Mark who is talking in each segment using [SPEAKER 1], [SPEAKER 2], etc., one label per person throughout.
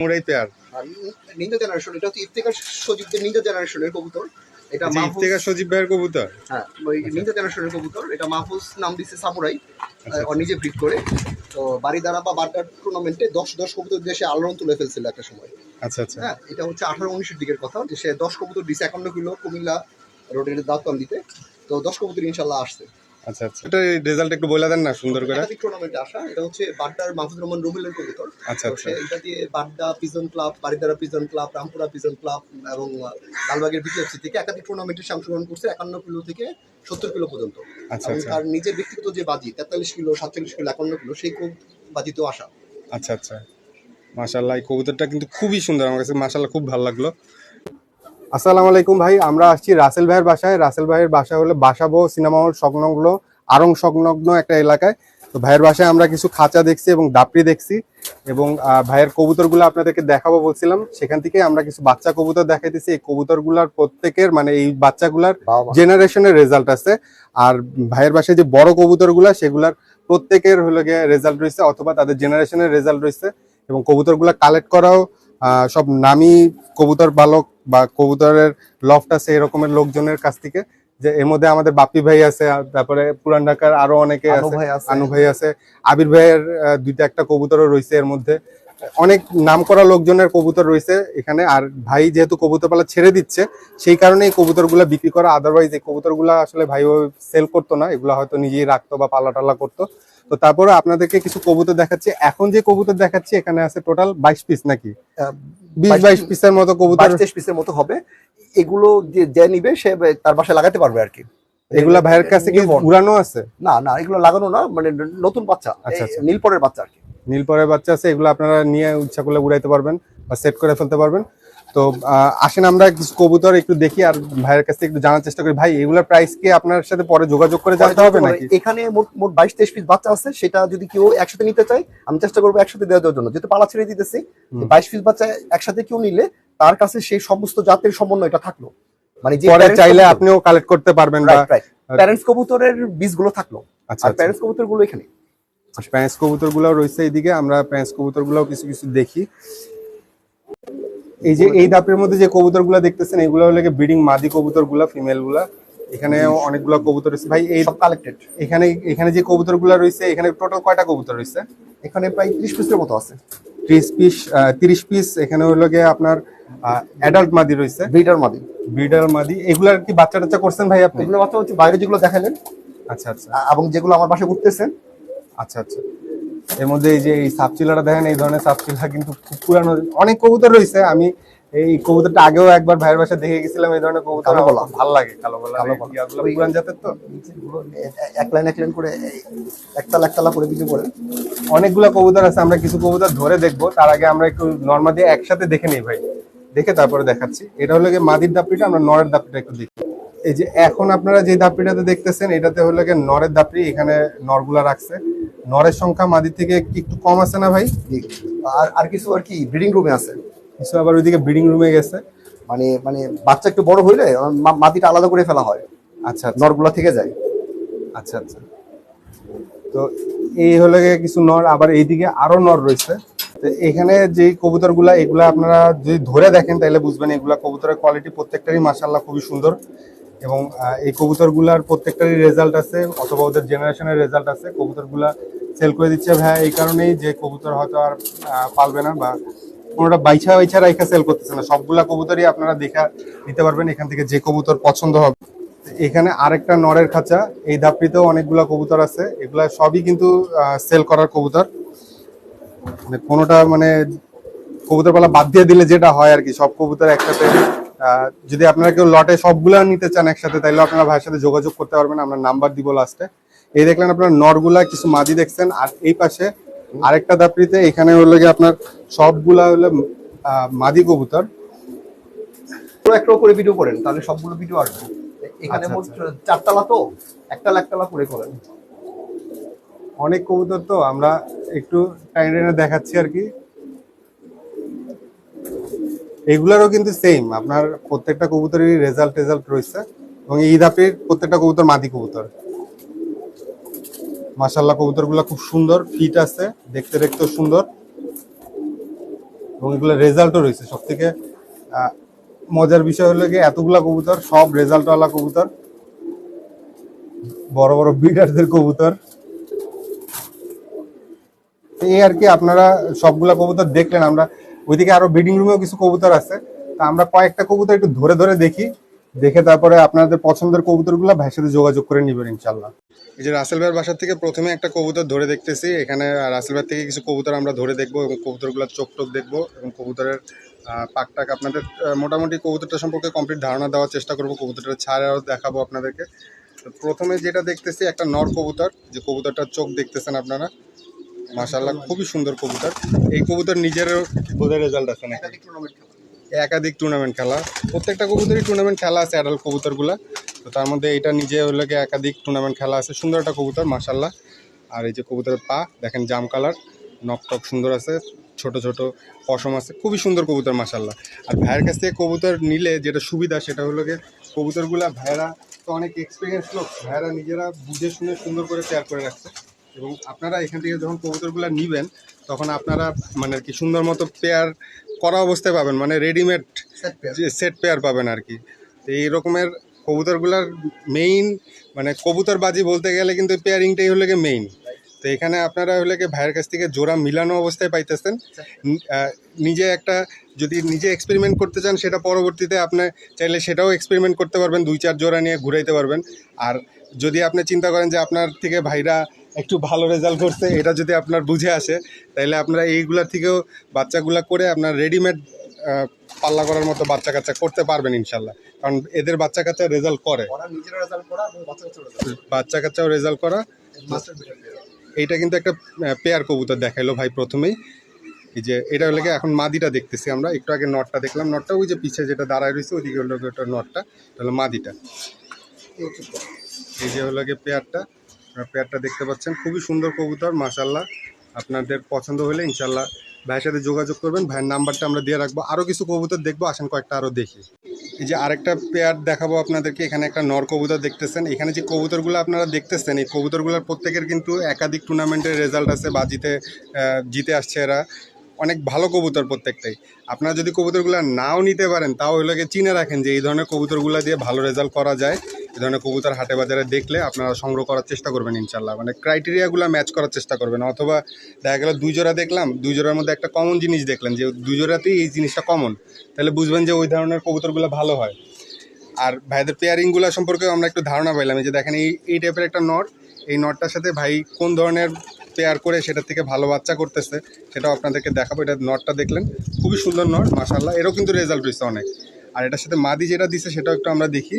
[SPEAKER 1] মুরাই pair
[SPEAKER 2] আর নিন্দা generation এটা হচ্ছে ইফতেকার সজীবদের নিন্দা জেনারেশনের কবুতর। এটা
[SPEAKER 1] আচ্ছা
[SPEAKER 2] মাহফুজ
[SPEAKER 1] ইফতেখার সজীব ভাইয়ের কবুতর।
[SPEAKER 2] হ্যাঁ ওই নিন্দা জেনারেশনের কবুতর। এটা মাহফুজ নাম সামুরাই।
[SPEAKER 1] আচ্ছা,
[SPEAKER 2] ও নিজে ব্রিড করে। তো বা বারটার টুর্নামেন্টে দশ দশ কবুতর দেশে আলোড়ন তুলে ফেলছিল একটা সময়।
[SPEAKER 1] আচ্ছা আচ্ছা।
[SPEAKER 2] হ্যাঁ এটা হচ্ছে আঠারো উনিশের দিকের কথা। যে সে দশ কবুতর দিছে একান্ন কিলো কুমিল্লা রোডের দাঁতন দিতে তো দশ কবুতর ইনশাল্লাহ আসছে।
[SPEAKER 1] আচ্ছা আচ্ছা। এটা রেজাল্ট একটু বলে দেন না সুন্দর করে।
[SPEAKER 2] টুর্নামেন্টে আসা এটা হচ্ছে বাড্ডার রহমান রুবেলের কবুতর।
[SPEAKER 1] আচ্ছা আচ্ছা।
[SPEAKER 2] এটা দিয়ে Badda pigeon club Baridhara pigeon club Rampura pigeon club এবং লালবাগের থেকে একাধিক টুর্নামেন্টে অংশগ্রহণ করছে একান্ন কিলো থেকে সত্তর কিলো পর্যন্ত।
[SPEAKER 1] আচ্ছা আচ্ছা।
[SPEAKER 2] তার নিজের ব্যক্তিগত যে বাজি তেতাল্লিশ কিলো সাতচল্লিশ কিলো একান্ন কিলো সেই খুব বাজিতেও আসা।
[SPEAKER 1] আচ্ছা আচ্ছা। মাশাল্লাহ এই কবুতরটা কিন্তু খুবই সুন্দর আমার কাছে মাশাল্লাহ খুব ভালো লাগল। আসসালামু আলাইকুম ভাই আমরা আসছি রাসেল ভাইয়ের বাসায়। রাসেল ভাইয়ের বাসা হলো বাসাবো সিনেমা হল সংলগ্ন আরং সংলগ্ন একটা এলাকায়। তো ভাইয়ের বাসায় আমরা কিছু খাঁচা দেখছি এবং দাপড়ি দেখছি এবং ভাইয়ের কবুতরগুলো আপনাদেরকে দেখাবো বলছিলাম। সেখান থেকে আমরা কিছু বাচ্চা কবুতর দেখাইতেছি। এই কবুতরগুলার প্রত্যেকের মানে এই বাচ্চাগুলার জেনারেশনের রেজাল্ট আছে। আর ভাইয়ের বাসায় যে বড় কবুতরগুলা সেগুলার প্রত্যেকের হলো গিয়ে রেজাল্ট রয়েছে অথবা তাদের জেনারেশনের রেজাল্ট রয়েছে এবং কবুতরগুলা কালেক্ট করাও সব নামি কবুতর বালক বা কবুতরের লফট আছে এরকমের লোকজনের কাছ থেকে যে এর মধ্যে আমাদের বাপি ভাই আছে তারপরে পুরান ঢাকার আরও অনেকে আছে আনু ভাই আছে আবির ভাইয়ের দুইটা একটা কবুতরও রয়েছে এর মধ্যে। অনেক নাম করা লোকজনের কবুতর রয়েছে এখানে। আর ভাই যেহেতু কবুতর পালা ছেড়ে দিচ্ছে সেই কারণে এই কবুতরগুলো বিক্রি করা আদারওয়াইজ এই কবুতরগুলো আসলে ভাই সেল করতো না এগুলো হয়তো নিজেই রাখতো বা পালা টালা করতো। তো তারপরে আপনাদেরকে কিছু কবুতর দেখাচ্ছি। এখন যে কবুতর দেখাচ্ছি এখানে আছে টোটাল বাইশ পিস নাকি? বিশ বাইশ পিসের মতো কবুতর।
[SPEAKER 2] তেইশ পিসের মতো হবে। এগুলো যে যে নিবে সে তার বাসায় লাগাতে পারবে আর কি।
[SPEAKER 1] এগুলা ভাইয়ের কাছে কি। উড়ানো আছে?
[SPEAKER 2] না না এগুলো লাগানো না মানে নতুন বাচ্চা
[SPEAKER 1] আচ্ছা, আচ্ছা।
[SPEAKER 2] নীলপরের বাচ্চা আর কি।
[SPEAKER 1] নীলপরের বাচ্চা আছে এগুলো আপনারা নিয়ে ইচ্ছা করলে উড়াইতে পারবেন বা সেট করে ফেলতে পারবেন। তো আসেন আমরা কিছু কবুতর একটু দেখি আর ভাইয়ের কাছ থেকে একটু জানার চেষ্টা করি। ভাই এগুলোর প্রাইস কি আপনার সাথে পরে যোগাযোগ করে জানতে হবে নাকি?
[SPEAKER 2] এখানে মোট মোট বাইশ তেইশ পিস বাচ্চা আছে সেটা যদি কেউ একসাথে নিতে চায় আমি চেষ্টা করব একসাথে দেওয়ার জন্য। যেহেতু পালা ছেড়ে দিতেছি বাইশ পিস বাচ্চা একসাথে কেউ নিলে তার কাছে সেই সমস্ত জাতের সমন্বয়টা থাকল। মানে যে
[SPEAKER 1] পরে চাইলে আপনিও কালেক্ট করতে পারবেন বা
[SPEAKER 2] প্যারেন্টস কবুতরের বীজগুলো থাকল।
[SPEAKER 1] আচ্ছা আচ্ছা।
[SPEAKER 2] প্যারেন্টস কবুতরগুলো এখানে।
[SPEAKER 1] প্যাঁচ কবুতরগুলো রয়েছে এইদিকে আমরা প্যাঁচ কবুতরগুলো কিছু কিছু দেখি। এই যে এই ধাপের মধ্যে যে কবুতরগুলা দেখতেছেন এগুলো হলো ব্রিডিং মাদি কবুতরগুলা ফিমেলগুলা এখানে অনেকগুলো কবুতর রয়েছে। ভাই এই
[SPEAKER 2] কালেক্টেড
[SPEAKER 1] এখানে এখানে যে কবুতরগুলা রয়েছে এখানে টোটাল কয়টা কবুতর রয়েছে?
[SPEAKER 2] এখানে প্রায় ত্রিশ পিসের মতো আছে।
[SPEAKER 1] ত্রিশ পিস তিরিশ পিস এখানে হলো গিয়ে আপনার অ্যাডাল্ট মাদি রয়েছে।
[SPEAKER 2] ব্রিডার মাদি।
[SPEAKER 1] ব্রিডার মাদি এগুলার কি বাচ্চা টাচ্চা করছেন ভাই আপনি?
[SPEAKER 2] এগুলো বাচ্চা হচ্ছে বাইরে যেগুলো দেখালেন।
[SPEAKER 1] আচ্ছা আচ্ছা।
[SPEAKER 2] এবং যেগুলো আমার বাসায় উঠতেছে
[SPEAKER 1] আচ্ছা আচ্ছা। এর মধ্যে এই যে এই সাপচিলাটা দেখেন এই ধরনের সাপচিলা কিন্তু খুব পুরানো। অনেক কবুতর রয়েছে। আমি এই কবুতরটা আগেও একবার ভাইয়ের বাসা দেখে গেছিলাম এই ধরনের কবুতর ভালো লাগে কালো গলা
[SPEAKER 2] কালো
[SPEAKER 1] পুরান জাতের তো?
[SPEAKER 2] এক লাইন এক লাইন করে একতলা একতলা করে কিছু করে
[SPEAKER 1] অনেকগুলো কবুতর আছে আমরা কিছু কবুতর ধরে দেখব। তার আগে আমরা একটু নর্মাল দিয়ে একসাথে দেখে নিই ভাই। দেখে তারপরে দেখাচ্ছি। এটা হলো গিয়ে মাদির দাপড়িটা আমরা নরের দাপড়িটা একটু দেখি। এই যে এখন আপনারা যে দাপড়িটাতে দেখতেছেন এটাতে হলো গিয়ে নরের দাপড়ি এখানে নরগুলা রাখছে। নরের সংখ্যা মাদির থেকে একটু কম আছে না ভাই?
[SPEAKER 2] আর আর কিছু আর কি ব্রিডিং রুমে আছে?
[SPEAKER 1] কিছু আবার ওইদিকে ব্রিডিং রুমে গেছে।
[SPEAKER 2] মানে মানে বাচ্চা একটু বড় হইলে মাটিটা আলাদা করে ফেলা হয়।
[SPEAKER 1] আচ্ছা আচ্ছা।
[SPEAKER 2] নরগুলা থেকে যায়।
[SPEAKER 1] আচ্ছা আচ্ছা। তো এই হলো কিছু নর আবার এইদিকে আরও নর রয়েছে। তো এখানে যে কবুতরগুলা এগুলা আপনারা যদি ধরে দেখেন তাহলে বুঝবেন এগুলা কবুতরের কোয়ালিটি প্রত্যেকটারই মাসাল্লাহ খুবই সুন্দর। এবং এই কবুতরগুলার প্রত্যেকটারই রেজাল্ট আছে অথবা ওদের জেনারেশনের রেজাল্ট আছে। কবুতরগুলা সেল করে দিচ্ছে। ভাই এই কারণেই যে কবুতর হয়তো আর পালবে না বা কোনোটা বাইছা বাইছা রাইখা সেল করতেছে না। সবগুলা কবুতরই আপনারা দেখা নিতে পারবেন এখান থেকে যে কবুতর পছন্দ হবে। এখানে আরেকটা নরের খাঁচা এই ধাপটিতেও অনেকগুলা কবুতর আছে। এগুলা সবই কিন্তু সেল করার কবুতর। মানে কোনোটা মানে কবুতর পালা বাদ দিয়ে দিলে যেটা হয় আর কি সব কবুতর আহ, যদি আপনারা কেউ লটে সবগুলা নিতে চান একসাথে তাহলে আপনারা ভাইয়ের সাথে যোগাযোগ করতে পারবেন। আমরা নাম্বার দিব লাস্টে এই দেখলেন আপনার নরগুলা কিছু মাদি দেখছেন। আর এই পাশে আরেকটা দাপড়িতে এখানে হলো গিয়ে আপনার সবগুলা হলো মাদি কবুতর।
[SPEAKER 2] পুরো একটা করে ভিডিও করেন তাহলে সবগুলো ভিডিও আসবে। এখানে
[SPEAKER 1] আচ্ছা,
[SPEAKER 2] মোট চারতলা তো একতলা একতলা করে করেন।
[SPEAKER 1] অনেক কবুতর তো আমরা একটু টাইম দেখাচ্ছি আর কি। এগুলারও কিন্তু সেম আপনার প্রত্যেকটা কবুতরেরই রেজাল্ট রেজাল্ট রয়েছে এবং ধাপের প্রত্যেকটা কবুতর মাদি কবুতর। মাশাল্লাহ কবুতরগুলো খুব সুন্দর ফিট আছে, দেখতে দেখতেও সুন্দর। এবং এগুলো রেজাল্টও রয়েছে। সব থেকে মজার বিষয় হলো কি এতগুলা কবুতর, সব রেজাল্টওয়ালা কবুতর। বড় বড় বিডারদের কবুতর। এই আর কি, আপনারা সবগুলা কবুতর দেখলেন, আমরা ওইদিকে আরও ব্রিডিং রুমেও কিছু কবুতর আছে। তা আমরা কয়েকটা কবুতর একটু ধরে ধরে দেখি, দেখে তারপরে আপনাদের পছন্দের কবুতরগুলো ভাইয়ের যোগাযোগ করে নেবেন ইনশাল্লাহ এই যে রাসেল ভাইয়ের বাসার থেকে প্রথমে একটা কবুতর ধরে দেখতেছি, এখানে রাসেল ভাইয়ের থেকে কিছু কবুতর আমরা ধরে দেখব এবং কবুতরগুলোর চোখ টোক দেখব এবং কবুতরের পাকটাক আপনাদের মোটামুটি কবুতরটা সম্পর্কে কমপ্লিট ধারণা দেওয়ার চেষ্টা করব কবুতরটা ছাড়াও দেখাবো আপনাদেরকে। প্রথমে যেটা দেখতেছি একটা নর কবুতর, যে কবুতরটার চোখ দেখতেছেন আপনারা। মাশাল্লাহ খুবই সুন্দর কবুতর। এই কবুতর নিজেরও বোধহয় রেজাল্ট আছে না
[SPEAKER 2] একাধিক টুর্নামেন্ট খেলা।
[SPEAKER 1] প্রত্যেকটা কবুতরই টুর্নামেন্ট খেলা আছে অ্যাডাল্ট কবুতরগুলা। তো তার মধ্যে এটা নিজে হলো একাধিক টুর্নামেন্ট খেলা আছে। সুন্দর একটা কবুতর মাশাল্লাহ আর এই যে কবুতরের পা, দেখেন জাম কালার নক টক সুন্দর আছে, ছোট ছোট পশম আছে, খুবই সুন্দর কবুতর মাশাল্লাহ আর ভাইয়ের কাছ থেকে কবুতর নিলে যেটা সুবিধা, সেটা হলো গিয়ে কবুতরগুলা ভাইয়েরা তো অনেক এক্সপিরিয়েন্স লোক, ভাইয়েরা নিজেরা বুঝে শুনে সুন্দর করে তৈরি করে রাখছে। এবং আপনারা এখান থেকে যখন কবুতরগুলো নিবেন তখন আপনারা মানে আর কি সুন্দর মতো পেয়ার করা অবস্থায় পাবেন মানে রেডিমেড
[SPEAKER 2] সেট পেয়ার
[SPEAKER 1] পাবেন আর কি। তো এই রকমের কবুতরগুলার মেইন মানে কবুতরবাজি বলতে গেলে কিন্তু পেয়ারিংটাই হলে গিয়ে মেইন তো এখানে আপনারা হলে গিয়ে ভাইয়ের কাছ থেকে জোড়া মিলানো অবস্থায় পাইতেছেন। নিজে একটা যদি নিজে এক্সপেরিমেন্ট করতে চান সেটা পরবর্তীতে আপনি চাইলে সেটাও এক্সপেরিমেন্ট করতে পারবেন দুই চার জোড়া নিয়ে ঘুরাইতে পারবেন। আর যদি আপনি চিন্তা করেন যে আপনার থেকে ভাইরা একটু ভালো রেজাল্ট করছে এটা যদি আপনার বুঝে আসে তাহলে আপনারা এইগুলার থেকেও বাচ্চাগুলা করে আপনার রেডিমেড পাল্লা করার মতো বাচ্চা কাচ্চা করতে পারবেন ইনশাল্লাহ। কারণ এদের বাচ্চা কাচ্চা রেজাল্ট করে।
[SPEAKER 2] বাচ্চা
[SPEAKER 1] কাচ্চাও রেজাল্ট করা। এইটা কিন্তু একটা পেয়ার কবুতর দেখাইলো ভাই প্রথমেই। এই যে এটা হলো গিয়ে এখন মাদিটা দেখতেছি আমরা। একটু আগে নটটা দেখলাম। নটটা ওই যে পিছে যেটা দাঁড়ায় রয়েছে ওইদিকে হলো নটটা। এটা হলো মাদিটা। এই যে হলো গিয়ে পেয়ারটা পেয়ারটা দেখতে পাচ্ছেন। খুবই সুন্দর কবুতর মাশাল্লাহ আপনাদের পছন্দ হলে ইনশাল্লাহ ভাইয়ের সাথে যোগাযোগ করবেন। ভাইয়ের নাম্বারটা আমরা দিয়ে রাখব। আরও কিছু কবুতর দেখব, আসেন কয়েকটা আরও দেখি। এই যে আরেকটা পেয়ার দেখাবো আপনাদেরকে। এখানে একটা নর কবুতর দেখতেছেন। এখানে যে কবুতরগুলো আপনারা দেখতেছেন, এই কবুতরগুলোর প্রত্যেকের কিন্তু একাধিক টুর্নামেন্টের রেজাল্ট আছে বা জিতে জিতে আসছে এরা। অনেক ভালো কবুতর প্রত্যেকটাই। আপনারা যদি কবুতরগুলো নাও নিতে পারেন, তাও গিয়ে চিনে রাখেন যে এই ধরনের কবুতরগুলো দিয়ে ভালো রেজাল্ট করা যায়। এই ধরনের কবুতর হাটে বাজারে দেখলে আপনারা সংগ্রহ করার চেষ্টা করবেন ইনশাল্লাহ মানে ক্রাইটেরিয়াগুলো ম্যাচ করার চেষ্টা করবেন। অথবা দেখা গেল দুই জোড়া দেখলাম, দুই জোড়ার মধ্যে একটা কমন জিনিস দেখলেন যে দুই জোড়াতেই এই জিনিসটা কমন তাহলে বুঝবেন যে ওই ধরনের কবুতরগুলো ভালো হয়। আর ভাইদের পেয়ারিংগুলো সম্পর্কে আমরা একটু ধারণা পাইলাম যে দেখেন, এই এই টাইপের একটা নট এই নটটার সাথে ভাই কোন ধরনের পেয়ার করে সেটা থেকে ভালো বাচ্চা করতেছে সেটাও আপনাদেরকে দেখাবো। এটা নটটা দেখলেন, খুবই সুন্দর নট মাশাল্লাহ এরও কিন্তু রেজাল্ট রয়েছে অনেক। আর এটার সাথে মাদি যেটা দিছে সেটাও একটু আমরা দেখি।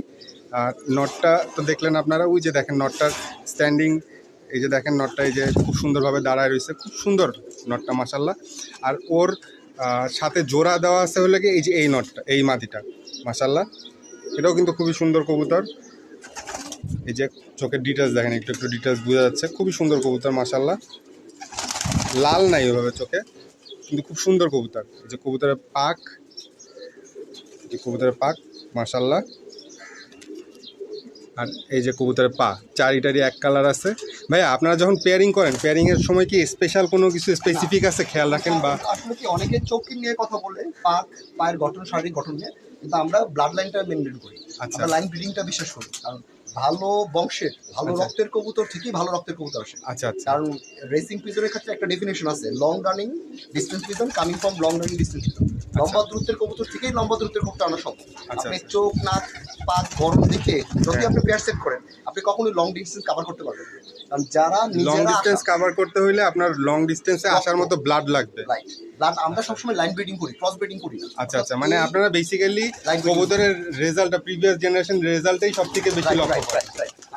[SPEAKER 1] আর নটটা তো দেখলেন আপনারা, ওই যে দেখেন নটটার স্ট্যান্ডিং এই যে দেখেন নটটা এই যে খুব সুন্দরভাবে দাঁড়ায় রয়েছে, খুব সুন্দর নটটা মাশাল্লাহ আর ওর সাথে জোড়া দেওয়া আছে হলে কি, এই যে এই নটটা, এই মাদিটা মাশাল্লাহ এটাও কিন্তু খুবই সুন্দর কবুতর। এই যে চোখের ডিটেলস দেখেন, একটু একটু ডিটেলস বোঝা যাচ্ছে, খুবই সুন্দর কবুতর মাশাল্লাহ লাল নাই ওইভাবে চোখে, কিন্তু খুব সুন্দর কবুতর। এই যে কবুতরের পাক কবুতরের পাক মাশাল্লাহ আর এই যে কবুতরের পা চারিটারি এক কালার আছে। ভাই আপনারা যখন পেয়ারিং করেন পেয়ারিংয়ের এর সময় কি স্পেশাল কোনো কিছু স্পেসিফিক আছে খেয়াল রাখেন বা?
[SPEAKER 2] আসলে কি অনেকে চোখকে নিয়ে কথা বলে পা পায়ের গঠন শারীরিক গঠন নিয়ে কিন্তু আমরা ব্লাড লাইনটা মেনটেন করি।
[SPEAKER 1] আচ্ছা।
[SPEAKER 2] লাইন ব্রিডিংটা বিশ্বাস করি কারণ ভালো বংশের ভালো
[SPEAKER 1] আচ্ছা।
[SPEAKER 2] রক্তের কবুতর ঠিকই ভালো রক্তের কবুতর আসে
[SPEAKER 1] আচ্ছা আচ্ছা
[SPEAKER 2] কারণ রেসিং পিজনের ক্ষেত্রে একটা ডেফিনেশন আছে long running distance pigeon coming from long running distance pigeon লম্বা দূরত্বের কবুতর থেকেই লম্বা দূরত্বের কবুতর আনা সম্ভব
[SPEAKER 1] আচ্ছা,
[SPEAKER 2] আপনি
[SPEAKER 1] আচ্ছা।
[SPEAKER 2] চোখ নাক পাক গরম দেখে যদি
[SPEAKER 1] হ্যাঁ।
[SPEAKER 2] আপনি পেয়ার সেট করেন আপনি কখনোই লং ডিস্টেন্স কভার করতে পারবেন যারা
[SPEAKER 1] লং ডিস্টেন্স কভার করতে হইলে আপনার লং ডিস্টেন্সে আসার মতো ব্লাড লাগবে।
[SPEAKER 2] ব্লাড আমরা সবসময় লাইন ব্রিডিং করি ক্রস ব্রিডিং করি
[SPEAKER 1] আচ্ছা আচ্ছা মানে আপনারা বেসিক্যালি কবুতরের রেজাল্টটা প্রিভিয়াস জেনারেশন রেজাল্টেই সব থেকে বেশি লক্ষ্য করেন.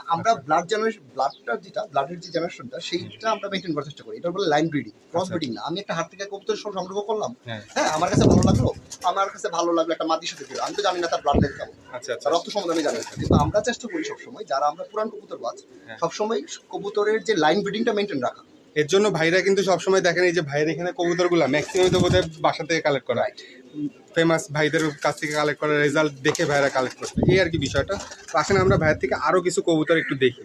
[SPEAKER 2] আমরা ব্লাড জেনারেশন ব্লাডটা যেটা ব্লাডের যে জেনারেশনটা সেইটা আমরা মেনটেন করার চেষ্টা করি। এটা বলে লাইন ব্রিডিং ক্রস ব্রিডিং না। আমি একটা হাত থেকে কবুতর সব সংগ্রহ করলাম।
[SPEAKER 1] হ্যাঁ।
[SPEAKER 2] হ্যাঁ আমার কাছে ভালো লাগল। আমার কাছে ভালো লাগল একটা মাটির সাথে দিল আমি তো জানি না তার ব্লাড লাইন কেমন।
[SPEAKER 1] আচ্ছা আচ্ছা।
[SPEAKER 2] রক্ত সম্বন্ধে আমি জানি না। কিন্তু আমরা চেষ্টা করি সবসময় যারা আমরা পুরান কবুতর বাজ
[SPEAKER 1] হ্যাঁ।
[SPEAKER 2] সবসময় কবুতরের যে লাইন ব্রিডিংটা মেনটেন রাখা।
[SPEAKER 1] এর জন্য ভাইরা কিন্তু সবসময় দেখেন এই যে ভাইয়ের এখানে কবুতরগুলা ম্যাক্সিমাম তো বোধহয় বাসা থেকে কালেক্ট করা। ফেমাস ভাইদের কাছ থেকে কালেক্ট করা রেজাল্ট দেখে ভাইরা কালেক্ট করছে। এই আর কি বিষয়টা। আসেন আমরা ভাইয়ের থেকে আরও কিছু কবুতর একটু দেখি।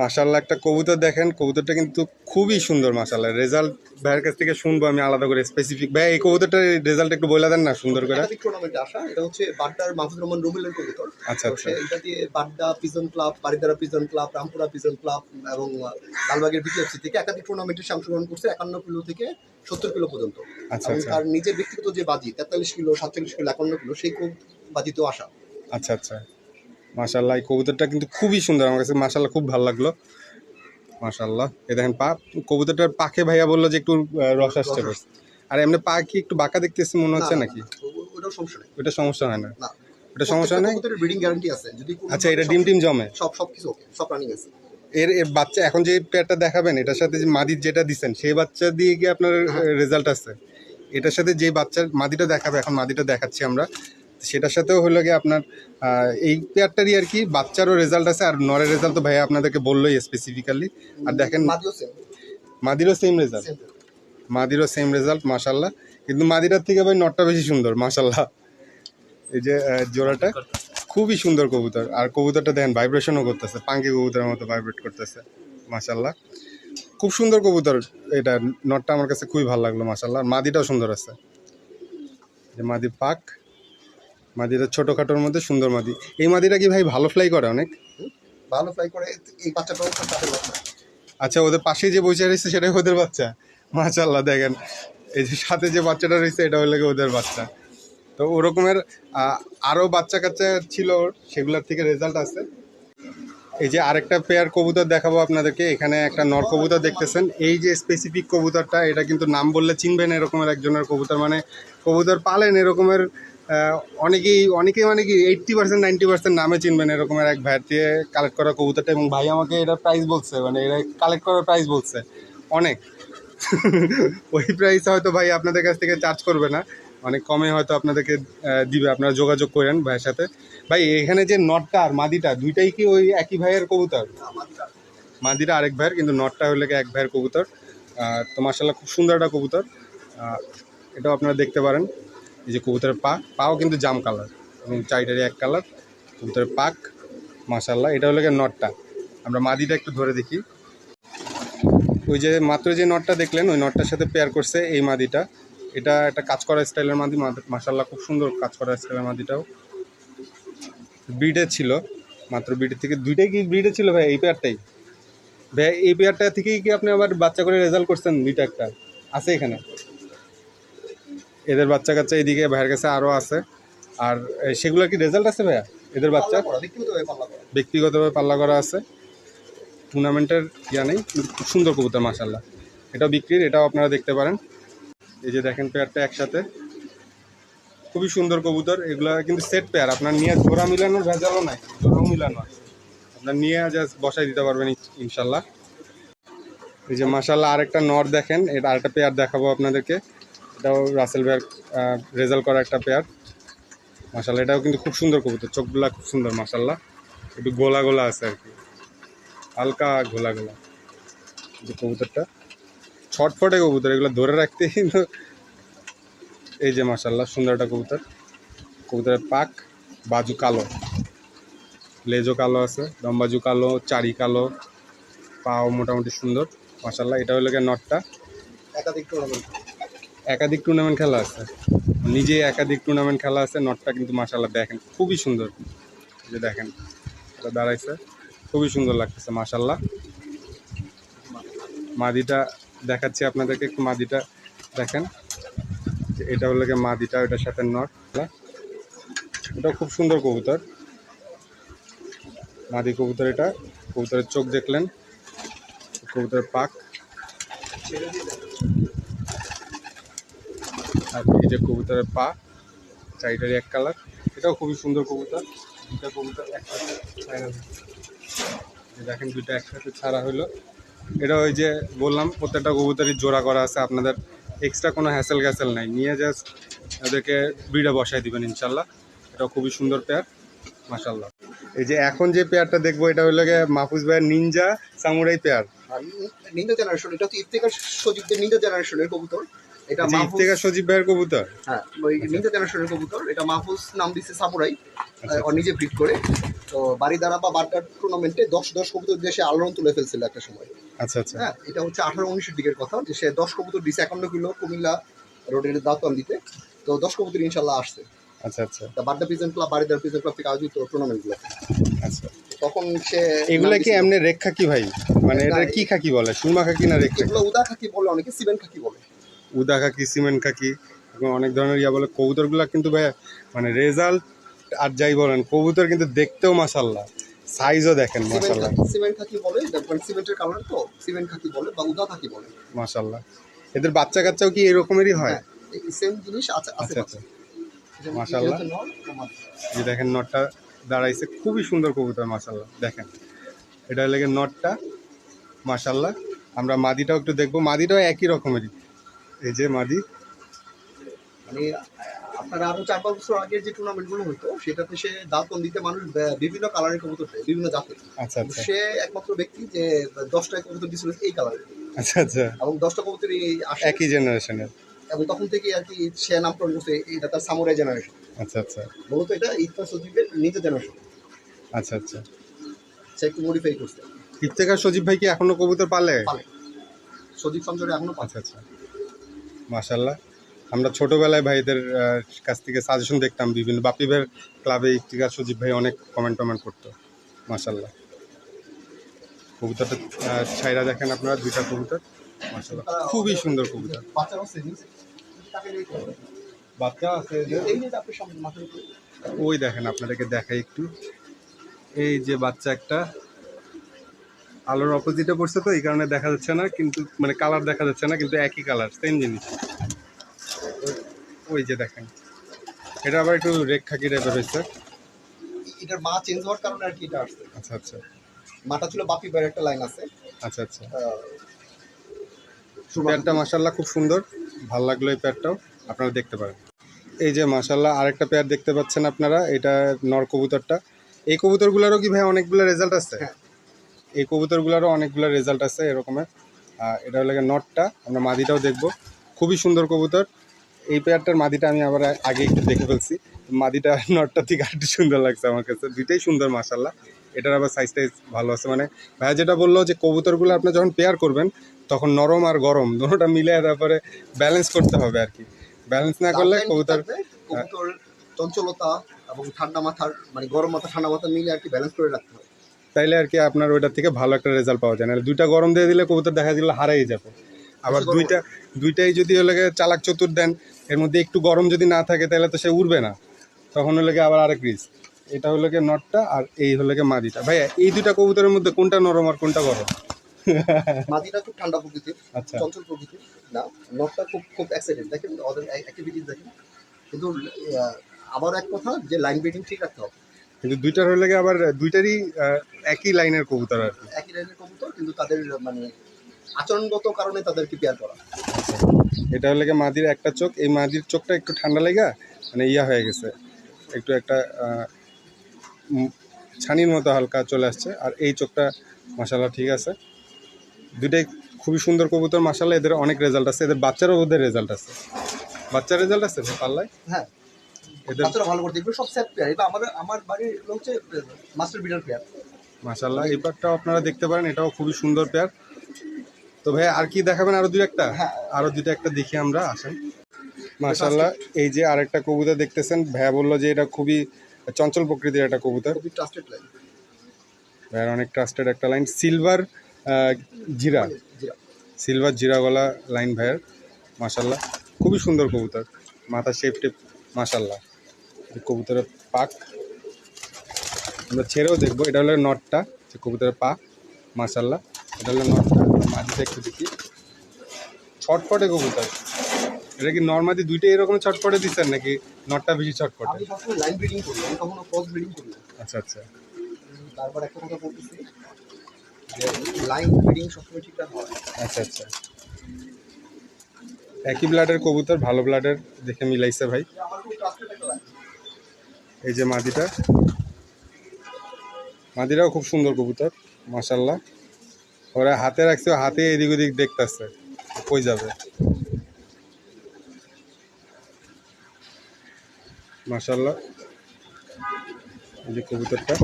[SPEAKER 1] মাশাল্লাহ একটা কবুতর দেখেন কবুতরটা কিন্তু খুবই সুন্দর মাশাল্লাহ রেজাল্ট ভাইয়ের কাছ থেকে শুনব আমি আলাদা করে স্পেসিফিক ভাই এই কবুতরটার রেজাল্ট একটু বলে দেন না সুন্দর করে।
[SPEAKER 2] একাধিক টুর্নামেন্টে আসা এটা হচ্ছে বাড্ডার মাহফুজুর রহমান রুবেলের কবুতর।
[SPEAKER 1] আচ্ছা আচ্ছা।
[SPEAKER 2] এটা দিয়ে Badda pigeon club Baridhara pigeon club Rampura pigeon club এবং আহ, লালবাগের বিটিএফসি থেকে একাধিক টুর্নামেন্টে অংশগ্রহণ করছে একান্ন কিলো থেকে সত্তর কিলো পর্যন্ত।
[SPEAKER 1] আচ্ছা
[SPEAKER 2] এবং তার নিজের ব্যক্তিগত যে বাজি তেতাল্লিশ কিলো সাতচল্লিশ কিলো একান্ন কিলো সেই খুব বাজিতেও আসা।
[SPEAKER 1] আচ্ছা আচ্ছা। মাশাল্লাহ এই কবুতরটা কিন্তু খুবই সুন্দর আমার কাছে মাশাল্লাহ খুব ভালো লাগল। মাশাল্লাহ এ দেখেন পা কবুতরটার পাখে ভাইয়া বলল যে একটু রস আসছে বস আর এমনি পা কি একটু বাঁকা দেখতেছি মনে হচ্ছে নাকি? ওটা সমস্যা হয় না। ওটা সমস্যা নেই?
[SPEAKER 2] ব্রিডিং গ্যারান্টি আছে। যদি
[SPEAKER 1] আচ্ছা এটা ডিম টিম জমে?
[SPEAKER 2] সব সব কিছু ওকে সব রানিং আছে।
[SPEAKER 1] এর এর বাচ্চা এখন যে পেয়ারটা দেখাবেন এটার সাথে যে মাদির যেটা দিচ্ছেন সেই বাচ্চা দিয়ে কি আপনার রেজাল্ট আছে এটার সাথে যে বাচ্চার মাদিটা দেখাবে এখন মাদিটা দেখাচ্ছি আমরা। সেটার সাথেও হলো গিয়ে আপনার এই পেয়ারটারই আর কি বাচ্চারও রেজাল্ট আছে আর নরের রেজাল্ট তো ভাইয়া আপনাদেরকে বললোই স্পেসিফিক্যালি আর দেখেন মাদিরও সেম রেজাল্ট মাদিরও সেম রেজাল্ট মাশাল্লাহ কিন্তু মাদিরার থেকে ভাই নটটা বেশি সুন্দর মাশাল্লাহ এই যে জোড়াটা খুবই সুন্দর কবুতর। আর কবুতরটা দেখেন ভাইব্রেশনও করতেছে পাঙ্কি কবুতরের মতো ভাইব্রেট করতেছে মাশাল্লাহ খুব সুন্দর কবুতর এটা নটটা আমার কাছে খুবই ভালো লাগল মাশাল্লাহ আর মাদিটাও সুন্দর আছে। যে মাদি পাক। মাদিটা ছোটোখাটোর মধ্যে সুন্দর মাদি। এই মাদিটা কি ভাই ভালো ফ্লাই করে অনেক?
[SPEAKER 2] ভালো ফ্লাই করে এই বাচ্চাটাও
[SPEAKER 1] আচ্ছা ওদের পাশে যে বসে রয়েছে সেটাই ওদের বাচ্চা? মাশাল্লাহ দেখেন। এই যে সাথে যে বাচ্চাটা রয়েছে এটা হলো ওদের বাচ্চা। তো ওরকমের আহ, আরও বাচ্চা কাচ্চা ছিল সেগুলোর থেকে রেজাল্ট আছে। এই যে আরেকটা পেয়ার কবুতর দেখাবো আপনাদেরকে। এখানে একটা নর কবুতর দেখতেছেন। এই যে স্পেসিফিক কবুতরটা এটা কিন্তু নাম বললে চিনবেন এরকমের একজনের কবুতর। মানে কবুতর পালেন এরকমের অনেকেই অনেকেই মানে কি এইট্টি পার্সেন্ট নাইনটি পার্সেন্ট নামে চিনবেন এরকমের এক ভাইয়ের দিয়ে কালেক্ট করা কবুতরটা এবং ভাই আমাকে এটা প্রাইস বলছে মানে এটা কালেক্ট করার প্রাইস বলছে। অনেক। ওই প্রাইস হয়তো ভাই আপনাদের কাছ থেকে চার্জ করবে না। অনেক কমে হয়তো আপনাদেরকে দিবে, আপনারা যোগাযোগ করেন ভাইয়ের সাথে। ভাই, এখানে যে নটটা আর মাদিটা, দুইটাই কি ওই একই ভাইয়ের কবুতর? মাদিটা আরেক ভাইয়ের, কিন্তু নটটা হলে এক ভাইয়ের কবুতর। তো মাসাল্লাহ খুব সুন্দর একটা কবুতর। এটাও আপনারা দেখতে পারেন। এই যে কবুতরের পা, পাও কিন্তু জাম কালার এবং চাইটারি এক কালার, কবুতরের পাক মাসাল্লাহ এটা হলো গিয়ে নটটা। আমরা মাদিটা একটু ধরে দেখি। ওই যে মাত্র যে নটটা দেখলেন, ওই নটটার সাথে পেয়ার করছে এই মাদিটা। এটা একটা কাজ করা স্টাইলের মাদি মাসাল্লাহ খুব সুন্দর কাজ করা স্টাইলের মাদিটাও। ব্রিডের ছিল, মাত্র ব্রিডের থেকে দুইটাই কি ব্রিডে ছিল ভাই, এই পেয়ারটাই ভাই, এই পেয়ারটা থেকেই কি আপনি আবার বাচ্চা করে রেজাল্ট করছেন, দুইটা একটা? আছে এখানে? এদের বাচ্চা কাচ্চা এদিকে ভাইয়ের কাছে আরও আছে। আর সেগুলোর কি রেজাল্ট আছে ভাইয়া? এদের বাচ্চা?
[SPEAKER 2] ব্যক্তিগতভাবে পাল্লা করা।
[SPEAKER 1] আছে। টুর্নামেন্টের ইয়া নেই খুব সুন্দর কবুতর মাসাল্লাহ এটাও বিক্রির এটাও আপনারা দেখতে পারেন। এই যে দেখেন পেয়ারটা একসাথে। খুবই সুন্দর কবুতর। এগুলো কিন্তু সেট পেয়ার আপনার নিয়ে জোড়া মিলানোর ভেজালও নাই জোড়াও মিলানো আপনার নিয়ে জাস্ট বসাই দিতে পারবেন ইনশাল্লাহ এই যে মাসাল্লাহ আরেকটা নর দেখেন এটা আরেকটা পেয়ার দেখাবো আপনাদেরকে। এটাও রাসেল ভাইয়ের রেজাল্ট করা একটা পেয়ার মাসাল্লাহ এটাও কিন্তু খুব সুন্দর কবুতর, চোখগুলা খুব সুন্দর মাসাল্লাহ একটু গোলা গোলা আছে আর কি। হালকা গোলা গোলা যে কবুতরটা। ছটফটে কবুতর, এগুলো ধরে রাখতে কিন্তু এই যে মাসাল্লাহ সুন্দর একটা কবুতর। কবুতরের পাক বাজু কালো, লেজও কালো আছে, দমবাজু কালো, চারি কালো, পাও মোটামুটি সুন্দর। মাসাল্লাহ এটা হলো নটটা
[SPEAKER 2] একাধিক
[SPEAKER 1] একাধিক টুর্নামেন্ট খেলা আছে। নিজে একাধিক টুর্নামেন্ট খেলা আছে, নটটা কিন্তু মাসাল্লাহ দেখেন, খুবই সুন্দর। যে দেখেন, এটা দাঁড়াইছে, খুবই সুন্দর লাগতেছে মাসাল্লাহ মাদিটা দেখাচ্ছি আপনাদেরকে, একটু মাদিটা দেখেন। এটা হলো গিয়ে মাদিটা ওটার সাথে নট এটা খুব সুন্দর কবুতর। মাদি কবুতর এটা, কবুতরের চোখ দেখলেন, কবুতরের পাক। আর এই যে কবুতরের পা, চারিটারই এক কালার এটাও খুবই সুন্দর কবুতর দুটা কবুতর একসাথে দেখেন দুইটা একসাথে ছাড়া হলো। এটা ওই যে বললাম, প্রত্যেকটা কবুতরই জোড়া করা আছে, আপনাদের এক্সট্রা কোনো হ্যাসেল গ্যাসেল নাই। নিয়ে জাস্ট ওদেরকে ব্রিডে বসাই দিবেন ইনশাল্লাহ। এটাও খুবই সুন্দর পেয়ার মাসাল্লাহ এই যে এখন যে পেয়ারটা দেখব, এটা হলো গিয়ে মাহফুজ ভাইয়ের ninja samurai pair
[SPEAKER 2] ninja generation এটা হচ্ছে ইফতেকার সজীবদের নিন্দা জেনারেশনের কবুতর। এটা
[SPEAKER 1] আচ্ছা,
[SPEAKER 2] মাহফুজ
[SPEAKER 1] ইফতেখার সজীব ভাইয়ের কবুতর?
[SPEAKER 2] হ্যাঁ ওই জেনারেশনের কবুতর। এটা মাহফুজ নাম
[SPEAKER 1] আচ্ছা,
[SPEAKER 2] ও নিজে ব্রিড করে। তো বা বারকার টুর্নামেন্টে দশ দশ কবুতর দেশে আলোড়ন তুলে ফেলছিল একটা সময়।
[SPEAKER 1] আচ্ছা আচ্ছা।
[SPEAKER 2] হ্যাঁ এটা হচ্ছে আঠারো উনিশের দিকের কথা। যে সে দশ কবুতর দিছে একান্ন কিলো কুমিল্লা রোডের দাঁতন দিতে। তো দশ কবুতর ইনশাল্লাহ আসছে।
[SPEAKER 1] আচ্ছা আচ্ছা।
[SPEAKER 2] তা Badda pigeon club Baridhara pigeon club থেকে আয়োজিত টুর্নামেন্টগুলো
[SPEAKER 1] আচ্ছা।
[SPEAKER 2] তখন সে
[SPEAKER 1] এগুলা কি এমনি রেখ খাকি ভাই? মানে এটা কি খাকি বলে? সুরমা খাকি না রেখ
[SPEAKER 2] এগুলো উদা খাকি বলে অনেকে সিবেন খাকি বলে।
[SPEAKER 1] উদা খাকি সিমেন্ট খাকি এবং অনেক ধরনের ইয়া বলে কবুতরগুলা কিন্তু ভাই মানে রেজাল্ট আর যাই বলেন কবুতর কিন্তু দেখতেও মাসাল্লাহ সাইজও দেখেন মাসাল্লাহ
[SPEAKER 2] সিমেন্ট খাকি বলে? মানে সিমেন্টের কালার তো সিমেন্ট খাকি বলে বা উদা খাকি বলে?
[SPEAKER 1] মাসাল্লাহ এদের বাচ্চা কাচ্চাও কি এরকমেরই হয়?
[SPEAKER 2] হ্যাঁ সেম জিনিস আছে আছে
[SPEAKER 1] আচ্ছা আচ্ছা। যে দেখেন নটটা দাঁড়াইছে খুবই সুন্দর কবুতর মাসাল্লাহ দেখেন এটা লেগে নটটা মাসাল্লাহ আমরা মাদিটাও একটু দেখব মাদিটাও একই রকমেরই। এই যে মাদি।
[SPEAKER 2] মানে আপনার আরও চার পাঁচ বছর আগে যে টুর্নামেন্টগুলো হতো সেটাতে সে দাঁতন দিতে মানুষ বিভিন্ন কালারের কবুতর দেয় বিভিন্ন জাতের।
[SPEAKER 1] আচ্ছা আচ্ছা।
[SPEAKER 2] সে একমাত্র ব্যক্তি যে দশটা কবুতর দিছিল এই কালারের
[SPEAKER 1] আচ্ছা আচ্ছা।
[SPEAKER 2] এবং দশটা কবুতর এই
[SPEAKER 1] একই জেনারেশনের
[SPEAKER 2] এবং তখন থেকে আর কি সে নামকরণ করছে এটা তার সামুরাই জেনারেশন
[SPEAKER 1] আচ্ছা আচ্ছা।
[SPEAKER 2] মূলত এটা ইতফা সজীবের নিজের জেনারেশন
[SPEAKER 1] আচ্ছা আচ্ছা।
[SPEAKER 2] সে একটু মডিফাই করছে।
[SPEAKER 1] ইফতেখার সজীব ভাই কি এখনও কবুতর পালে?
[SPEAKER 2] সজীব সঞ্জরে এখনও পাচ্ছে
[SPEAKER 1] আচ্ছা। মাশাল্লাহ আমরা ছোটোবেলায় ভাইদের কাছ থেকে সাজেশন দেখতাম বিভিন্ন। বাপি ভাইয়ের ক্লাবে ইফতিকার সজীব ভাই অনেক কমেন্ট টমেন্ট করতো মাশাল্লাহ কবুতরটা ছাইরা দেখেন আপনারা দুইটা কবুতর মাশাল্লাহ খুবই সুন্দর কবুতর। বাচ্চা আছে ওই দেখেন আপনাদেরকে দেখাই একটু। এই যে বাচ্চা একটা আলোর অপোজিটে পড়ছে তো এই কারণে দেখা যাচ্ছে না কিন্তু মানে কালার দেখা যাচ্ছে না কিন্তু একই কালার সেম জিনিস। ওই- যে দেখেন। এটা আবার একটু রেক খাকি টাইপের হয়েছে?
[SPEAKER 2] এটার মা চেঞ্জ হওয়ার কারণে আর কি এটা আসছে।
[SPEAKER 1] আচ্ছা আচ্ছা।
[SPEAKER 2] মাটা ছিল বাপি বাইরের একটা লাইন আছে।
[SPEAKER 1] আচ্ছা আচ্ছা।
[SPEAKER 2] আহ,
[SPEAKER 1] প্যারটা মাসাল্লাহ খুব সুন্দর। ভালো লাগল এই প্যারটাও আপনারা দেখতে পারেন। এই যে মাসাল্লাহ আরেকটা পেয়ার দেখতে পাচ্ছেন আপনারা এটা নর কবুতরটা। এই কবুতরগুলোরও কি ভাই অনেকগুলো রেজাল্ট আছে?
[SPEAKER 2] হ্যাঁ।
[SPEAKER 1] এই কবুতরগুলোরও অনেকগুলো রেজাল্ট আছে এরকমের। এটা হলো নটটা আমরা মাদিটাও দেখব। খুবই সুন্দর কবুতর। এই পেয়ারটার মাদিটা আমি আবার আগে একটু দেখে ফেলছি। মাদিটা নটটা থেকে আরেকটু সুন্দর লাগছে আমার কাছে। দুইটাই সুন্দর মাসাল্লাহ এটার আবার সাইজ টাইজ ভালো আছে। মানে ভাইয়া যেটা বলল যে কবুতরগুলো আপনি যখন পেয়ার করবেন তখন নরম আর গরম দুটোটা মিলে তারপরে ব্যালেন্স করতে হবে আর কি। ব্যালেন্স না করলে কবুতর
[SPEAKER 2] চঞ্চলতা এবং ঠান্ডা মাথার মানে গরম মাথা ঠান্ডা মাথা মিলে আর কি ব্যালেন্স করে রাখতে হবে।
[SPEAKER 1] তাইলে আর কি আপনার ওইটার থেকে ভালো একটা রেজাল্ট পাওয়া যায়। না দুইটা গরম দিয়ে দিলে কবুতর দেখা দিলে হারাই যাবে। আবার দুইটা দুইটাই যদি হলে চালাক চতুর দেন এর মধ্যে একটু গরম যদি না থাকে তাহলে তো সে উড়বে না। তখন হলে গিয়ে আবার আরেক রিস এটা হলো গিয়ে নটটা আর এই হলো গিয়ে মাদিটা। ভাইয়া এই দুইটা কবুতরের মধ্যে কোনটা নরম আর কোনটা গরম?
[SPEAKER 2] মাদিটা খুব ঠান্ডা প্রকৃতির
[SPEAKER 1] আচ্ছা।
[SPEAKER 2] চঞ্চল প্রকৃতির। না নটটা খুব খুব এক্সাইটেড দেখেন ওদের অ্যাক্টিভিটিস দেখেন। কিন্তু আবার এক কথা যে লাইন ব্রিডিং ঠিক রাখতে হবে।
[SPEAKER 1] কিন্তু দুইটার হলে আবার দুইটারই একই লাইনের কবুতর আর
[SPEAKER 2] একই লাইনের কবুতর কিন্তু তাদের মানে আচরণগত কারণে তাদেরকে পেয়ার করা।
[SPEAKER 1] এটা হলে মাদির একটা চোখ এই মাদির চোখটা একটু ঠান্ডা লেগা মানে ইয়া হয়ে গেছে। একটু একটা ছানির মতো হালকা চলে আসছে আর এই চোখটা মাসাল্লাহ ঠিক আছে। দুইটাই খুবই সুন্দর কবুতর মাসাল্লাহ এদের অনেক রেজাল্ট আছে। এদের বাচ্চারও ওদের রেজাল্ট আছে। বাচ্চার রেজাল্ট আছে পাল্লায়?
[SPEAKER 2] হ্যাঁ। বাচ্চারা ভালো করতে। এগুলো সব সেট পেয়ার এটা আমার আমার বাড়ির এগুলো হচ্ছে মাস্টার বিডার পেয়ার
[SPEAKER 1] মাসাল্লাহ এই পারটাও আপনারা দেখতে পারেন এটাও খুবই সুন্দর পেয়ার তো ভাই আর কি দেখাবেন আরও দুই একটা?
[SPEAKER 2] হ্যাঁ।
[SPEAKER 1] আরও দুইটা একটা দেখি আমরা আসেন। মাশাল্লাহ এই যে আরেকটা কবুতর দেখতেছেন ভাইয়া বলল যে এটা খুবই চঞ্চল প্রকৃতির একটা কবুতর।
[SPEAKER 2] খুবই ট্রাস্টেড লাইন
[SPEAKER 1] ভাইয়ার অনেক ট্রাস্টেড একটা লাইন সিলভার জিরা। সিলভার জিরা। গলা লাইন ভাইয়ার মাশাল্লাহ খুবই সুন্দর কবুতর। মাথা শেপ টেপ মাশাল্লাহ কবুতরের পাক। আমরা ছেড়েও দেখব এটা হলো নটটা যে কবুতরের পা মাশাল্লাহ এটা হলো নটটা মাটিতে একটু দেখি। ছটপটে কবুতর। এটা কি নর্মাদি দুইটাই এরকম ছটপটে দিচ্ছেন নাকি নটটা বেশি ছটপটে
[SPEAKER 2] লাইন ব্রিডিং করি আমি কখনো ক্রস ব্রিডিং করি
[SPEAKER 1] আচ্ছা আচ্ছা।
[SPEAKER 2] তারপর একটা কথা বলতেছি লাইন ব্রিডিং সবসময় ঠিকঠাক হয়।
[SPEAKER 1] আচ্ছা আচ্ছা। একই ব্লাডের কবুতর ভালো ব্লাডের দেখে মিলাইছে ভাই। এই যে মাদিটা। মাদিটাও খুব সুন্দর কবুতর মাসাল্লাহ ওরা হাতে রাখছে হাতে এদিক ওদিক দেখতেছে, কই যাবে। মাসাল্লাহ এই যে কবুতরটা।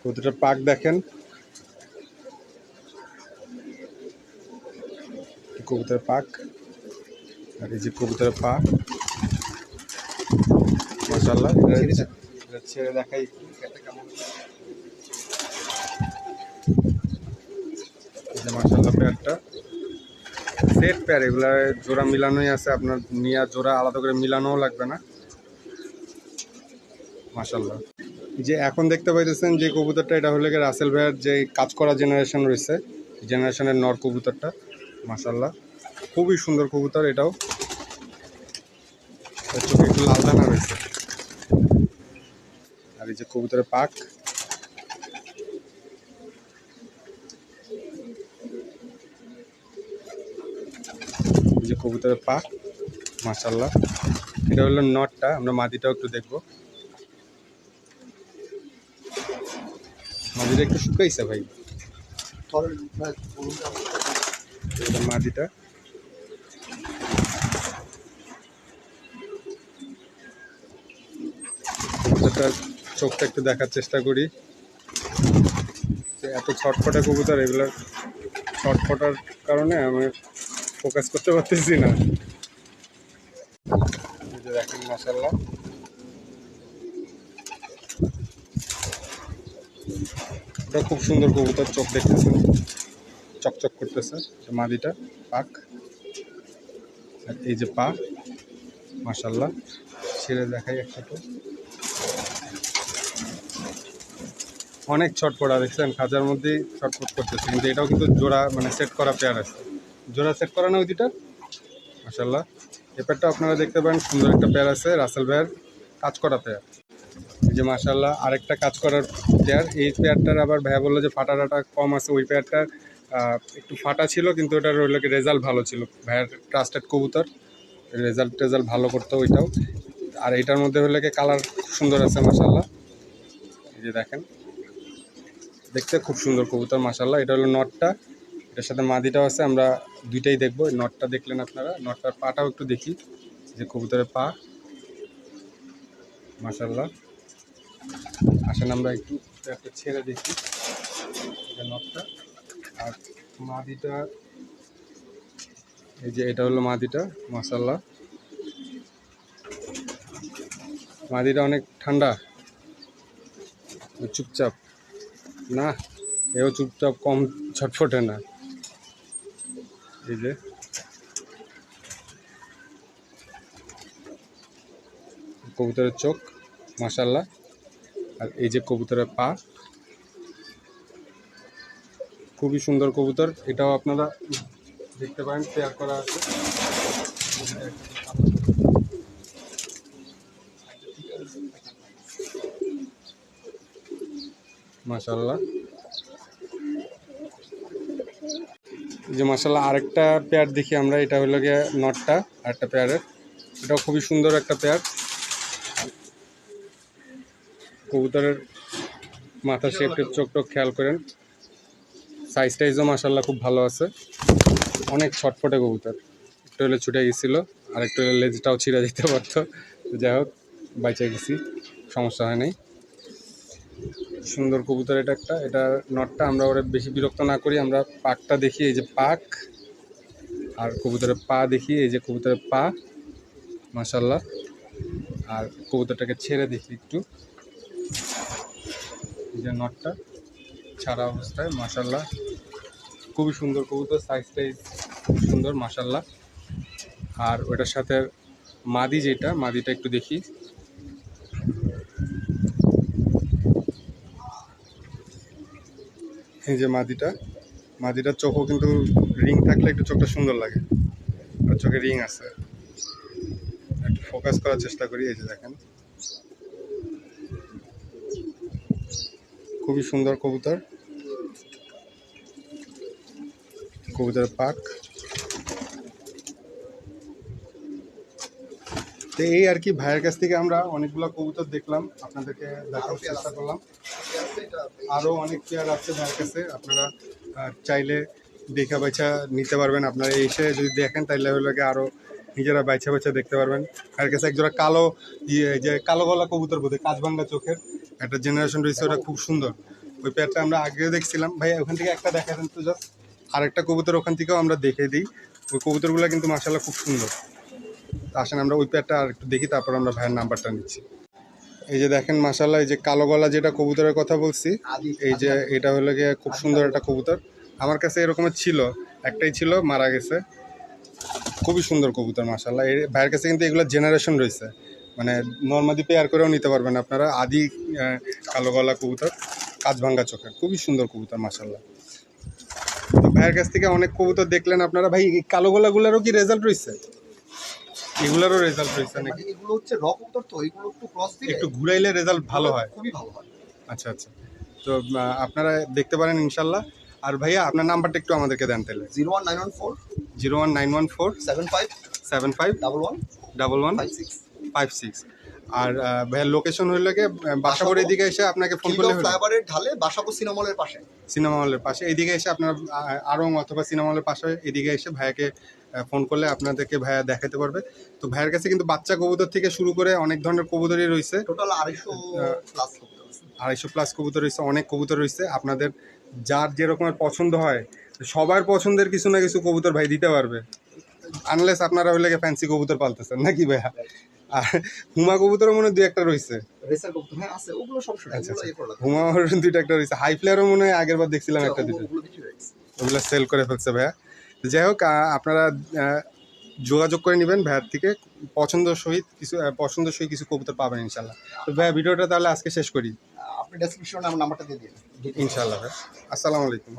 [SPEAKER 1] কবুতরটা পাক দেখেন। কবুতর পাক। আর এই যে কবুতর পাক পেয়ার জোড়া মিলানোই আছে, আপনার নিয়ে জোড়া আলাদা করে মিলানোও লাগবে না। মাশাল্লাহ যে এখন দেখতে পাইতেছেন যে কবুতরটা, এটা হলে রাসেল ভাইয়ের যে কাজ করা জেনারেশন রয়েছে জেনারেশনের নর কবুতরটা। মাশাল্লাহ খুবই সুন্দর কবুতর এটাও। চোখে একটু লাল দানা রয়েছে। যে কবুতরের পাক। যে কবুতরের পা মাশাল্লাহ এটা হলো নটটা, আমরা মাদিটাও একটু দেখব। মাদিটা একটু শুকাইছে ভাই। এটা মাদিটা। কবুতরটার চোখটা একটু দেখার চেষ্টা করি। যে এত ছটফটে কবুতর এগুলোর ছটফটার কারণে আমি ফোকাস করতে পারতেছি না। দেখেন এটা খুব সুন্দর কবুতর, চোখ দেখতেছে চকচক করতেছে মাদিটা, পাক। আর এই যে পা মাসাল্লাহ ছেড়ে দেখাই একসাথে অনেক ছটপটা দেখছেন, খাঁচার মধ্যেই ছটফট করতেছে। কিন্তু এটাও কিন্তু জোড়া মানে সেট করা পেয়ার আছে। জোড়া সেট করা না ওই দুইটা মাসাল্লাহ এই পেয়ারটা আপনারা দেখতে পারেন, সুন্দর একটা পেয়ার আছে রাসেল ভাইয়ের কাজ করা পেয়ার যে মাসাল্লাহ আরেকটা কাজ করার পেয়ার এই পেয়ারটার আবার ভাইয়া বলল যে ফাটা ফাটাটা কম আছে, ওই পেয়ারটার একটু ফাটা ছিল, কিন্তু ওটার রইল কি রেজাল্ট ভালো ছিল। ভাইয়ার ট্রাস্টেড কবুতর রেজাল্ট টেজাল্ট ভালো করতো ওইটাও। আর এটার মধ্যে হলে কালার সুন্দর আছে মাসাল্লাহ এই যে দেখেন। দেখতে খুব সুন্দর কবুতর মাসাল্লাহ এটা হলো নটটা। এটার সাথে মাদিটাও আছে, আমরা দুইটাই দেখব। নটটা দেখলেন আপনারা? নটটার পাটাও একটু দেখি, যে কবুতরের পা। মাসাল্লাহ আসেন, আমরা একটু একটা ছেড়ে দেখি নটটা। আর মাদিটা, এই যে এটা হলো মাদিটা মাসাল্লাহ মাদিটা অনেক ঠান্ডা, চুপচাপ। না, এও চুপচাপ কম ছটফটে না। এই যে। কবুতরের চোখ মাসাল্লাহ আর এই যে কবুতরের পা। খুবই সুন্দর কবুতর। এটাও আপনারা দেখতে পারেন পেয়ার করা আছে। মাশাল্লাহ যে মাশাল্লাহ আরেকটা পেয়ার দেখি আমরা, এটা হলো গিয়ে নটটা আরেকটা পেয়ারের এটাও খুবই সুন্দর একটা পেয়ার কবুতরের মাথা শেপটা চোখ টোক খেয়াল করেন। সাইজ টাইজও মাশাল্লাহ খুব ভালো আছে। অনেক ছটফটে কবুতর। একটু হলে ছুটে গেছিল আর একটু হলে লেজটাও ছিঁড়ে যেতে পারতো। যাই হোক, বাইচে গেছি, সমস্যা হয় নাই। সুন্দর কবুতর এটা একটা। এটা নটটা আমরা ওরা বেশি বিরক্ত না করি, আমরা পাকটা দেখি, এই যে পাক, আর কবুতরের পা দেখি, এই যে কবুতরের পা মাশাল্লাহ আর কবুতরটাকে ছেড়ে দেখি একটু। এই যে নটটা, ছাড়া অবস্থায় মাশাল্লাহ খুবই সুন্দর কবুতর সাইজ টাইজ খুব সুন্দর মাশাল্লাহ আর ওটার সাথে মাদি যেটা, মাদিটা একটু দেখি। এই যে মাদিটা, মাদিটার চোখও কিন্তু রিং থাকলে একটু চোখটা সুন্দর লাগে। আর চোখে রিং আছে। একটু ফোকাস করার চেষ্টা করি, এই যে দেখেন। খুবই সুন্দর কবুতর। কবুতরের পাক। তো এই আর কি ভাইয়ের কাছ থেকে আমরা অনেকগুলো কবুতর দেখলাম। আপনাদেরকে দেখার চেষ্টা করলাম। আরও অনেক চেয়ার আছে ভাইয়ের কাছে। আপনারা চাইলে দেখা বাইছা নিতে পারবেন। আপনারা এসে যদি দেখেন তাহলে হলো আরও নিজেরা বাইছা বাইছা দেখতে পারবেন। আর কাছে একজোড়া কালো ইয়ে যে কালো গলা কবুতর বোধহয় কাজভাঙ্গা চোখের। একটা জেনারেশন রয়েছে, ওটা খুব সুন্দর। ওই পেয়ারটা আমরা আগেও দেখছিলাম। ভাই, ওখান থেকে একটা দেখা দেন তো জাস্ট আরেকটা কবুতর ওখান থেকেও আমরা দেখে দিই। ওই কবুতরগুলো কিন্তু মাসাল্লাহ খুব সুন্দর। আসেন, আমরা ওই পেয়ারটা আর একটু দেখি, তারপর আমরা ভাইয়ের নাম্বারটা নিচ্ছি। এই যে দেখেন মাসাল্লাহ এই যে কালো গলা যেটা কবুতরের কথা বলছি এই যে এটা হলো গিয়ে খুব সুন্দর একটা কবুতর। আমার কাছে এরকমের ছিল একটাই ছিল মারা গেছে। খুবই সুন্দর কবুতর মাসাল্লাহ এর ভাইয়ের কাছে কিন্তু এগুলো জেনারেশন রয়েছে। মানে নর্মাদি পেয়ার করেও নিতে পারবেন আপনারা আদি কালো গলা কবুতর কাজ ভাঙ্গা চোখের। খুবই সুন্দর কবুতর মাসাল্লাহ তো ভাইয়ের কাছ থেকে অনেক কবুতর দেখলেন আপনারা। ভাই এই কালো গলাগুলোরও কি রেজাল্ট রয়েছে? এগুলোরও রেজাল্ট রয়েছে নাকি?
[SPEAKER 2] মানে এগুলো হচ্ছে রক তো এগুলো একটু ক্রস দিলে
[SPEAKER 1] একটু ঘুরাইলে রেজাল্ট ভালো হয়।
[SPEAKER 2] খুবই ভালো হয়।
[SPEAKER 1] আচ্ছা আচ্ছা। তো আপনারা দেখতে পারেন ইনশাল্লাহ। আর ভাইয়া আপনার নাম্বারটা একটু আমাদেরকে দেন তাহলে।
[SPEAKER 2] Zero one nine one four
[SPEAKER 1] zero one nine one four
[SPEAKER 2] seven five
[SPEAKER 1] seven five
[SPEAKER 2] double one
[SPEAKER 1] double one
[SPEAKER 2] five six
[SPEAKER 1] five six আর ভাইয়ার লোকেশন হইলে গিয়ে বাসাবোর এদিকে এসে আপনাকে ফোন করলে
[SPEAKER 2] ফ্লাইওভারের ঢালে বাসাবো সিনেমলের পাশে।
[SPEAKER 1] সিনেমা হলের পাশে। এদিকে এসে আপনার আরং অথবা সিনেমা হলের পাশে এদিকে এসে ভাইয়াকে ফোন করলে আপনাদেরকে ভাইয়া দেখাতে পারবে। তো ভাইয়ের কাছে কিন্তু বাচ্চা কবুতর থেকে শুরু করে অনেক ধরনের কবুতরই রয়েছে।
[SPEAKER 2] টোটাল আড়াইশো প্লাস
[SPEAKER 1] আড়াইশো প্লাস কবুতর রয়েছে অনেক কবুতর রয়েছে। আপনাদের যার যেরকমের পছন্দ হয় সবার পছন্দের কিছু না কিছু কবুতর ভাই দিতে পারবে। আনলেস আপনারা হইলে ফ্যান্সি কবুতর পালতেছেন নাকি ভাইয়া? আর হুমা কবুতরও মনে হয় দুই একটা রয়েছে।
[SPEAKER 2] হ্যাঁ
[SPEAKER 1] আচ্ছা, আচ্ছা। হুমা দুইটা একটা রয়েছে। হাই ফ্লেয়ারও মনে হয় আগের বার দেখছিলাম একটা দুটো
[SPEAKER 2] ওগুলো
[SPEAKER 1] সেল করে ফেলছে ভাইয়া। যাই হোক আপনারা যোগাযোগ করে নেবেন ভাইয়ার থেকে। পছন্দ সহিত কিছু পছন্দ সহিত কিছু কবুতর পাবেন ইনশাল্লাহ তো ভাইয়া ভিডিওটা তাহলে আজকে শেষ করি।
[SPEAKER 2] আপনি ডেসক্রিপশনে আমার নাম্বারটা দিয়ে দিন।
[SPEAKER 1] ইনশাল্লাহ ভাই আসসালামু আলাইকুম।